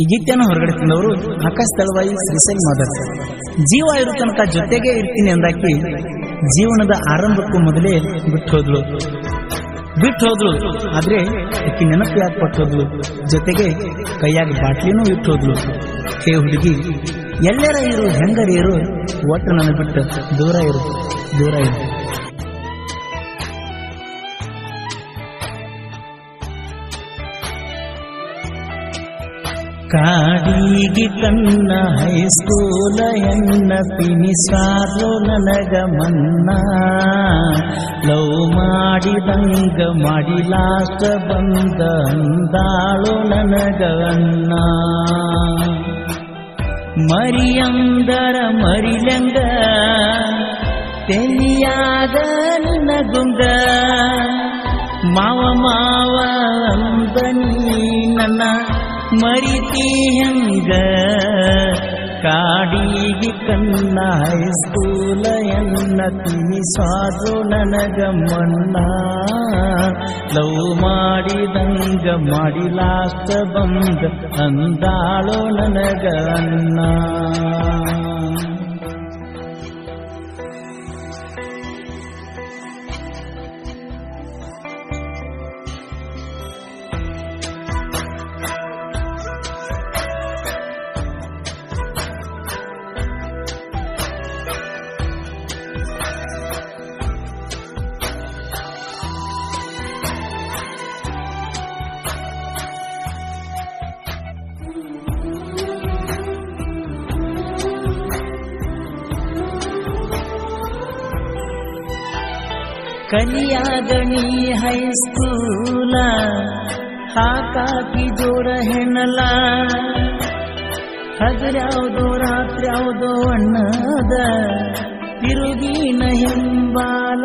ಈ ಗೀತೆಯನ್ನು ಹೊರಗಡೆ ತಿಂದವರು ಆಕಾಶ ತಳವಾಯಿ ಶ್ರೀಶೈಲ್ ಮದರ್. ಜೀವ ಇರೋ ತನಕ ಜೊತೆಗೆ ಇರ್ತೀನಿ ಎಂದಾಕಿ ಜೀವನದ ಆರಂಭಕ್ಕೂ ಮೊದಲೇ ಬಿಟ್ಟು ಹೋದ್ಲು. ಬಿಟ್ಟು ಹೋದ್ಲು, ಆದ್ರೆ ಆಕಿ ನೆನಪು ಯಾಕೆ ಕೊಟ್ಟು ಹೋದ್ಲು. ಜೊತೆಗೆ ಕೈಯಾಗ ಬಾಟ್ಲಿನೂ ಇಟ್ಟು ಹೋದ್ಲು. ಹುಡುಗಿ, ಎಲ್ಲರ ಇರು ಹೆಂಗರ ಇರು ಒಟ್ಟು ನನ್ನ ಬಿಟ್ಟು ದೂರ ಇರು ದೂರ ಇರು. ಕಾಡಿಗೆ ತನ್ನ ಹೈಸ್ಕೂಲ ಎನ್ನ ತಿನಿಸಾರು ನನಗ ಮನ್ನ. ಲವ್ ಮಾಡಿದಂಗ ಮಾಡಿ ಲಾಸ್ಟ ಬಂದ ಅಂದಾಳು ನನಗನ್ನ ಮರಿಯಂದರ ಮರಿಲಂಗ ತೆಲಿಯಾಗ ನಿನಗುಂಗ ಮಾವ ಮಾವ ಅಂದ ನೀ ನನ್ನ ಮರಿತಿ ಹೆಂಗ? ಕಾಡಿಗೆ ಎನ್ನ ತಿನಿಸಾದ್ರು ನನಗ ಮಣ್ಣ. ಲವ್ ಮಾಡಿದಂಗ ಮಾಡಿ ಲಾಸ್ಟ್ ಬಂದ ಅಂದಾಳೋ ನನಗ ಅನ್ನ ಕಲಿಯಾಗಣಿ ಹೈಸ್ಕೂಲ, ಹಾಕಾಕಿ ಜೋರ ಹೆಣಲ. ಹಗರ್ಯಾವ್ದೋ ರಾತ್ರ್ಯಾವುದೋ ಅಣ್ಣದ, ತಿರುಗಿನ ಹಿಂಬಾಲ.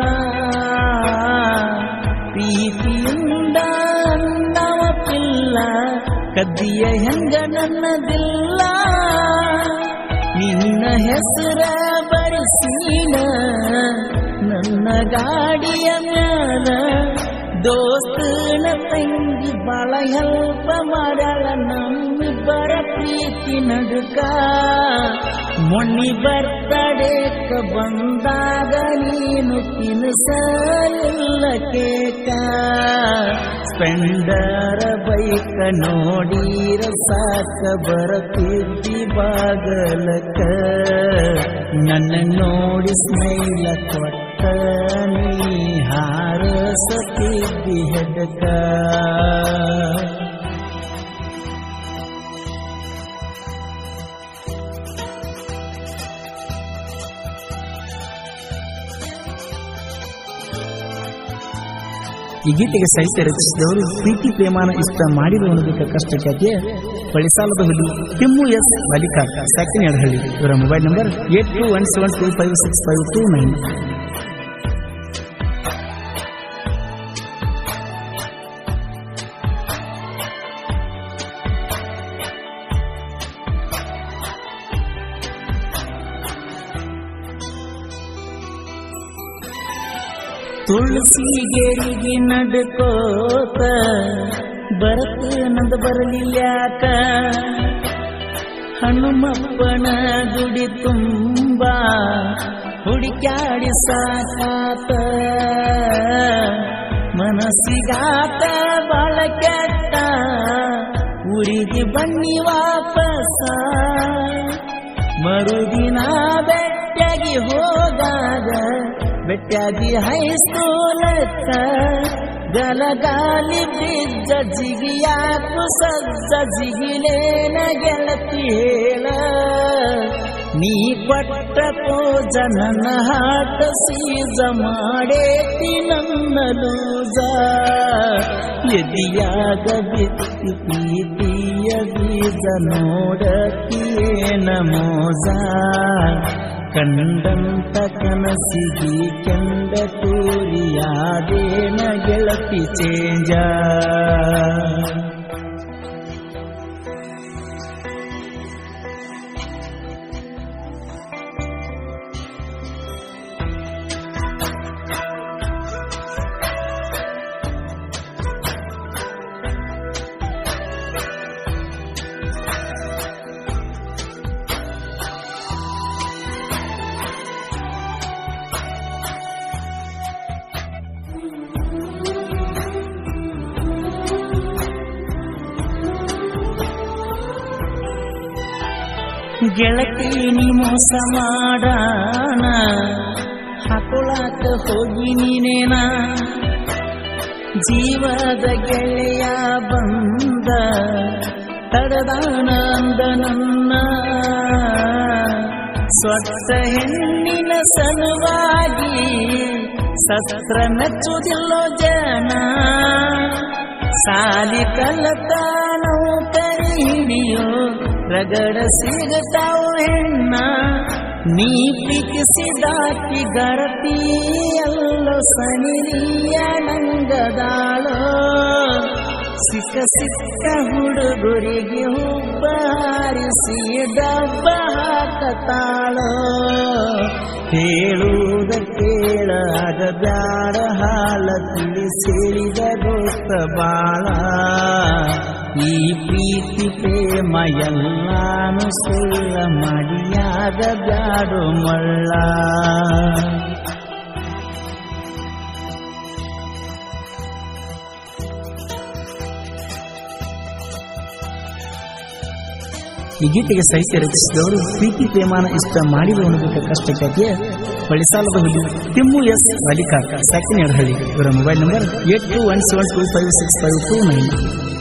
ಪ್ರೀತಿಯಿಂದ ಅಂದವ ಪಿಲ್ಲ ಕದ್ದಿಯ ಹೆಂಗ ನನ್ನದಿಲ್ಲ. ನಿನ್ನ ಹೆಸರ ಬರೆಸೀನ ನನ್ನ ಗಾಡಿಯ ಮ್ಯಾಲ ದೋಸ್ತನ ತಂಗಿ ಬಾಳ ಹೆಲ್ಪ ಮಾಡ್ಯಾಳ ನಮ್ಮಿಬ್ಬರ ಪ್ರೀತಿ ನಡುಕ ಮೊನ್ನಿ ಬರ್ತಡೇಕ ಬಂದಾಗ ನೀನು ತಿನ್ಸ ಇಲ್ಲ ಕೇಕ ಸ್ಪೆಂಡರ ಬೈಕ ನೋಡಿರ ಸಾಕ ಬರತಿದ್ದಿ ಬಾಗಲಕ ನನ್ನ ನೋಡಿ ಸ್ಮೈಲ ಕೊಟ್ಟ ನೀ ಹಾರಸತಿದ್ದಿ ಹೆದಕ ಈ ಗೀತೆಗೆ ಸಾಹಿತ್ಯ ರಚಿಸಿದವರು ಪ್ರೀತಿ, ಪ್ರೇಮಾನ ಇಷ್ಟ ಮಾಡಿರುವ ಕಷ್ಟ ಖ್ಯಾತಿಯ ಬಳಿಸಾಲದ ಹುಲಿ ತಿಮ್ಮು ಎಸ್ ಮಲ್ಲಿಕಾರ್ ಸಾಕಿನ ಎಡಹಳ್ಳಿ ಇವರ mobile number eight two one seven two five six five two nine. ತುಳಸಿ ಗೆರಿಗೆ ನಡ್ಕೋತ ಬರತ್ ನಂದ ಬರಲಿ ಯಾಕ ಹನುಮಪ್ಪನ ಗುಡಿ ತುಂಬಾ ಹುಡುಕ್ಯಾಡಿ ಸಾಕಾತ. ಮನಸ್ಸಿಗಾತ ಬಾಳ ಕೆಟ್ಟ, ಊರಿಗೆ ಬನ್ನಿ ವಾಪಸ. ಮರುದಿನ ಬೆಟ್ಟಗೆ ಹೋದಾಗ ಬೆಟ್ಟಾಗಿ ಹೈಸ್ಕೂಲಕ್ಕ ಗಲಗಾಲಿ ಬಿದ್ದ ಜಿಗಿಯಾಕು ಸಜ್ಜ ಜಿಗಿಲೇನ ಗೆಳತಿ ಹೇಳ. ನೀ ಪಟ್ಟ ಪೂಜ ಹಾಟ ಸೀಜ ಮಾಡೇತಿ ನನ್ನ ಲೂಜ. ಎದಿಯಾಗ ಬಿತ್ತಿ ಪ್ರೀತಿಯ ಬೀಜ ನೋಡತಿಯೇನ ಮೋಜ. ಕಂಡಂತ ಕನಸಿಗಿ ಕೆಂಡ ತೋರಿಯಾದೇನ ಗೆಳತಿ ಚೇಂಜ? ಗೆಳತೀನಿ ಮೋಸ ಮಾಡಾನ. ಹಾಕೊಳಾಕ ಹೋಗಿ ನೀನೇನ. ಜೀವದ ಗೆಳೆಯ ಬಂದ, ತಡದಾನ ಅಂದ ನನ್ನ. ಸ್ವತ್ತ ಹೆಣ್ಣಿನ ಸಲುವಾಗಿ ಸತ್ರ ಮೆಚ್ಚುವುದಿಲ್ಲೋ ಜನ. ಸಾಲಿ ಕಲತ ರಗಡ ಸಿಗತಾವ ಹೆಣ್ಣ, ನೀ ಪ್ರೀತಿಸಿದಾಕಿ ಗರತಿ ಅಲ್ಲೋ ಸನಿರಿಯ ನಂಗದಾಳೋ ಸಿಕ್ಕ ಸಿಕ್ಕ ಹುಡುಗರಿಗೆ ಹುಬ್ಬಾರಿಸಿ ದಬ್ಬ ಹಾಕತಾಳೋ ಹೇಳುವುದ ಕೇಳಾಗ ಬ್ಯಾಡ ಹಾಲ ತಿಳಿಸಿದ ದೋಸ್ತ ಬಾಳ. ಈ ಪ್ರೀತಿ ಪ್ರೇಮ ಎಲ್ಲಾನು ಸುಳ್ಳ ಮಡಿಯಾದ ಬ್ಯಾಡು ಮಳ್ಳ. ಈ ಗೀತೆಗೆ ಸಾಹಿತ್ಯ ರಚಿಸಿದವರು ಪ್ರೀತಿ ಪ್ರೇಮಾನ ಇಷ್ಟ ಮಾಡಿದ ಬಿಟ್ಟ ಕಷ್ಟಕ್ಕೆ ಬಳಿಸಾಲದ ಹುಲಿ ತಿಮ್ಮು ಎಸ್ ರಾಧಿಕಾ ಸಾಕಿನೇಡಹಳ್ಳಿ ಇವರ mobile number eight two one seven two five six five two nine.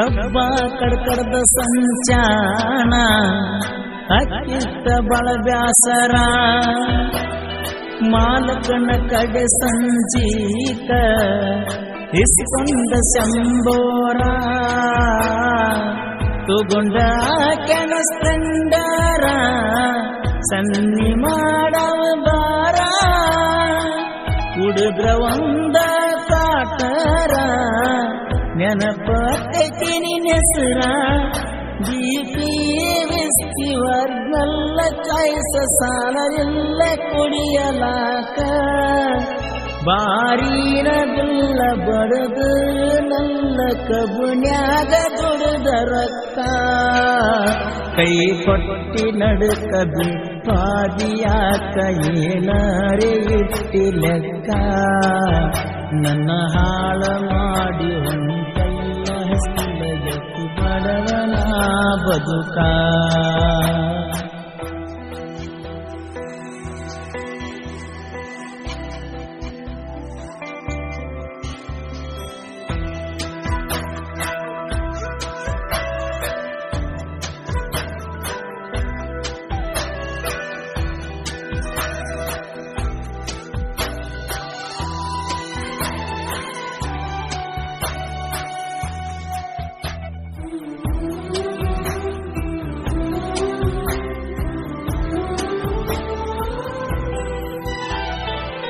ಕಬ್ಬ ಕಡ್ಕಡ್ದ ಸಂಚಾನ, ಅಕ್ಕಿತ್ತ ಬಳ ಬ್ಯಾಸರ ಮಾಲಕನ ಕಡೆ ಸಂಜೀತ ಇಸ್ಕೊಂಡ ಶಂಬೋರ ತುಗೊಂಡ ಕೆಣಸ್ತಂಡಾರ ಸನ್ನಿ ಮಾಡವ ಬಾರ ಹುಡುಗ್ರ ನೆನಪತ್ತೈತಿನಿ ನೆಸರ ದೀಪಿ ವಿಸ್ಕಿ ವರ್ಗಲ್ಲ ಕಾಯಿಸ ಸಾಲವಿಲ್ಲ ಕುಡಿಯಲಾಕ ಬಾರಿನದಿಲ್ಲ ಬಡದು ನಲ್ಲ ಕಬುನ್ಯಾಗ ದುಡಿದ ರೊಕ್ಕ ಕೈ ಕೊಟ್ಟಿ ನಡುಕ ಬಿಟ್ಟಾದಿಯಾಕ ಏನಾರೆ ಇಟ್ಟಿ ಲೆಕ್ಕ ನನ್ನ ಹಾಳ ಮಾಡಿ ಬದುಕ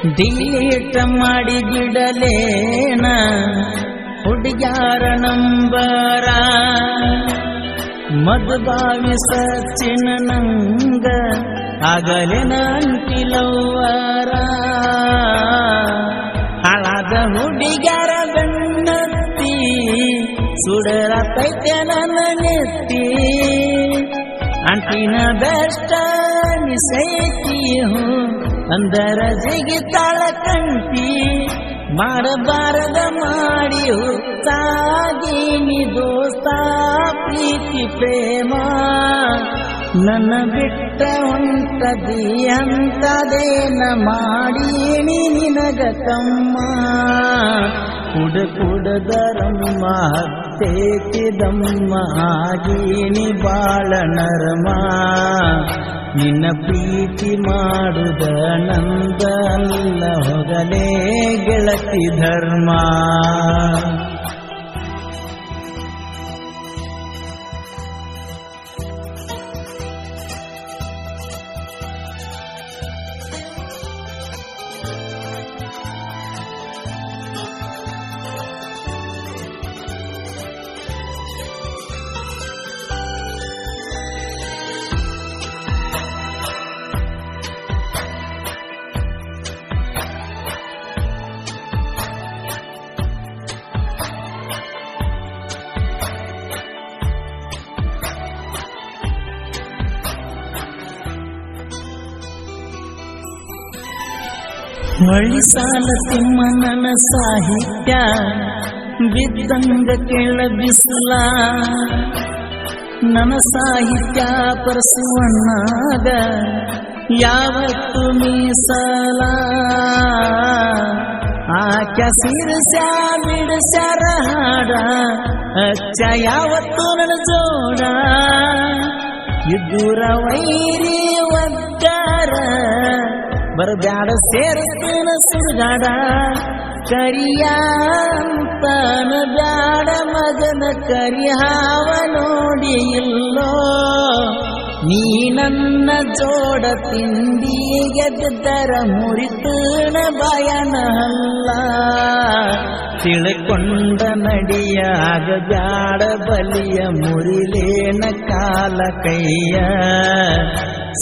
ಡಿಲೀಟ್ ಮಾಡಿ ಬಿಡಲೇನ ಹುಡುಗ್ಯಾರ ನಂಬರ? ಮದುಬಾವಿ ಸಚಿನ ನಂಗ ಆಗಲಿನ ನಂಟಿಲವರ ಹಳದ ಹುಡುಗ್ಯಾರ ಬೆನ್ನತ್ತಿ ಸುಡರ ತೈತೆ ನನ್ನ ನೆತ್ತಿ. ಅಂಟಿನ ಬೆಷ್ಟ ನಿಸೈತಿ ಹೂ. ಅಂದರ ಜಿಗಿತಾಳ ಕಂಟಿ ಮಾಡಬಾರದ ಮಾಡಿ ಹುತ್ತಾಗೀನಿ ದೋಸ್ತ ಪ್ರೀತಿ ಪ್ರೇಮ. ನನ್ನ ಬಿಟ್ಟ ಹೊಂಟದಿ ಅಂತದೇನ ಮಾಡೀಣಿ ನಿನಗ ತಮ್ಮ. ಕುಡ ಕುಡದರಮ್ಮ ಹತ್ತೇತಿದಮ್ಮ ಆಗೀನಿ ಬಾಳ ನರಮ. ನಿನ್ನ ಪ್ರೀತಿ ಮಾಡುದ ನಂದ ಅಲ್ಲ ಹೊಗಲೇ ಗೆಳತಿ ಧರ್ಮ. ಹೊಳ್ಳಿ ಸಾಲ ತಿಮ್ಮನನ ಸಾಹಿತ್ಯ ಬಿದ್ದಂಗ ಕೆಳ ಬಿಸಿಲ ನನ್ನ ಸಾಹಿತ್ಯ ಪರಸುವಣ್ಣಾಗ ಯಾವತ್ತು ಮೀಸಲ. ಆಕ್ಯ ಸಿರಸ್ಯ ಬಿಡಸ್ಯಾರ ಹಾಡ ಅಚ್ಚ ಯಾವತ್ತು ನನ್ನ ಜೋಡ. ಇದ್ದೂರ ವೈರಿ ಒದ್ದಾರ ಬರಬ್ಯಾಡ, ಸೇರಿಸ್ತೇನ ಸುಡುಗಾಡ ಕರಿಯಾಂತನ ಬ್ಯಾಡ ಮಗನ ಕರಿಹಾವ ನೋಡಿ ಇಲ್ಲೋ. ನೀ ನನ್ನ ಜೋಡ ತಿಂಡಿಗೆ ಬಿದ್ದರ ಮುರಿತನ ಬಯನ ಅಲ್ಲ ತಿಳ್ಕೊಂಡ ನಡಿಯಾಗ ಬ್ಯಾಡ ಬಲಿಯ ಮುರಿಲೇನ ಕಾಲ ಕೈಯ.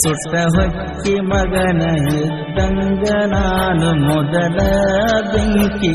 ಸುಟ್ಟ ಹೊಕ್ಕಿ ಮಗನ ಇದ್ದಂಗ ನಾನು ಮೊದಲ ಬೆಂಕಿ